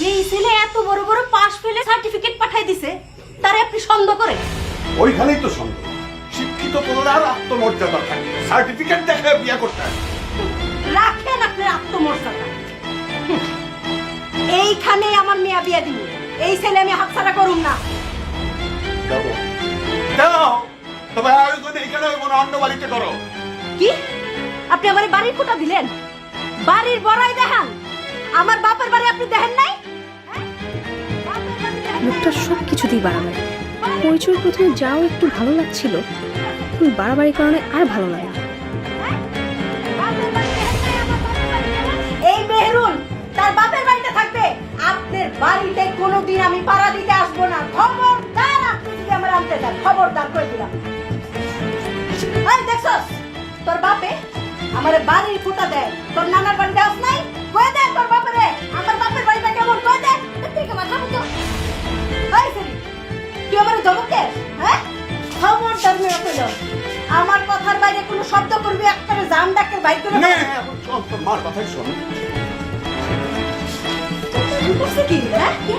যেই ছেলে এত বড় বড় পাশ ফেলে সার্টিফিকেট পাঠাই দিছে তারে আপনি সন্দেহ করেন? ওইখানেই তো সন্দেহ। শিক্ষিত তোমরার আত্মমর্যাদা থাকে। সার্টিফিকেট দেখে বিয়ে করতে হয়। রাখেন আপনার আত্মমর্যাদা। এইখানে আমার মেয়া বিয়া দিব এই ছেলে আমি হাতছাড়া করুম না। দেবো দাও। তবে আয়োজন এইখানে হইব না অন্য বাড়িতে করো কি? আপনি আমার বাড়ির কোটা দিলেন? বাড়ির বড়াই দেখান। আমার বাপের বাড়ি আপনি দেখেন নাই? লোকটা সব কিছুতেই বাড়াবাড়ি পরিচয় প্রথমে যাও একটু ভালো লাগছিল কিন্তু বাড়াবাড়ির কারণে আর ভালো লাগে? এই মেহরুন তার বাপের বাড়িতে থাকবে। আপনার বাড়িতে কোনোদিন আমি পাড়া দিতে আসব না। খবরদার আপনি যদি আমার আনতে খবরদার করে দিলাম। এই দেখছস তোর বাপে আমার বাড়ির ফুটা দেয়। তোর নানার তুই আমার ধমক হ্যাঁ? খবরদার মেয়ে পেল আমার কথার বাইরে কোনো শব্দ করবি? একবারে জাম ডাকের বাইর করে না! মার কথাই শোন। করছ কি? হ্যাঁ? কেন